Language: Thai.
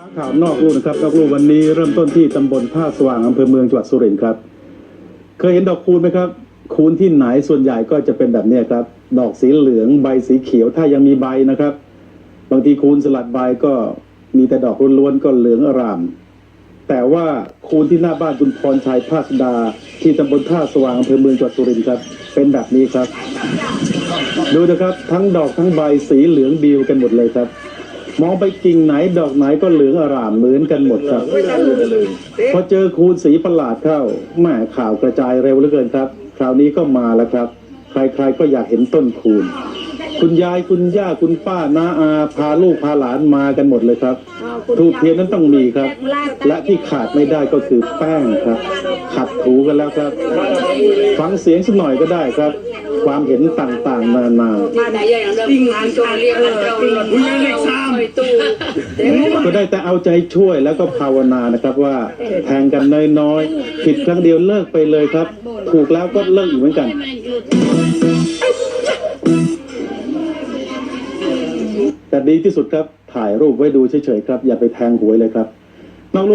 ล้างข่าวนอกลู่นะครับนอกลู่วันนี้เริ่มต้นที่ตำบลท่าสว่างอำเภอเมืองจังหวัดสุรินทร์ครับ เคยเห็นดอกคูณไหมครับ คูณที่ไหนส่วนใหญ่ก็จะเป็นแบบนี้ครับ ดอกสีเหลืองใบสีเขียวถ้ายังมีใบนะครับ บางทีคูณสลัดใบก็มีแต่ดอกล้วนๆก็เหลืองอร่าม แต่ว่าคูณที่หน้าบ้านคุณพรชัยภาสดา ที่ตำบลท่าสว่างอำเภอเมืองจังหวัดสุรินทร์ครับ เป็นแบบนี้ครับ ดูนะครับทั้งดอกทั้งใบสีเหลืองเดียวกันหมดเลยครับ มองไปกิ่งไหนดอกไหนก็เหลืองอร่ามเหมือนกันหมดครับ พอเจอคูณสีประหลาดเข้าแม่ข่าวกระจายเร็วเหลือเกินครับ คราวนี้ก็มาแล้วครับ ใครๆก็อยากเห็นต้นคูณ คุณยายคุณย่าคุณป้าน้าอาพาลูกพาหลานมากันหมดเลยครับทูบเทียนนั้นต้องมีครับ และที่ขาดไม่ได้ก็คือแป้งครับ ขัดถูกันแล้วครับ ฟังเสียงสักหน่อยก็ได้ครับ ความเห็นต่างๆนานา มาไหนอย่างเดิมงานจงเรียกเราผู้ยังเล็กซ้ำตู้ก็ได้แต่เอาใจช่วยแล้วก็ภาวนานะครับว่าแทงกันน้อยๆผิดครั้งเดียวเลิกไปเลยครับ ถูกแล้วก็เลิกอีกเหมือนกันแต่ดีที่สุดครับถ่ายรูปไว้ดูเฉยๆครับ อย่าไปแทงหวยเลยครับนอก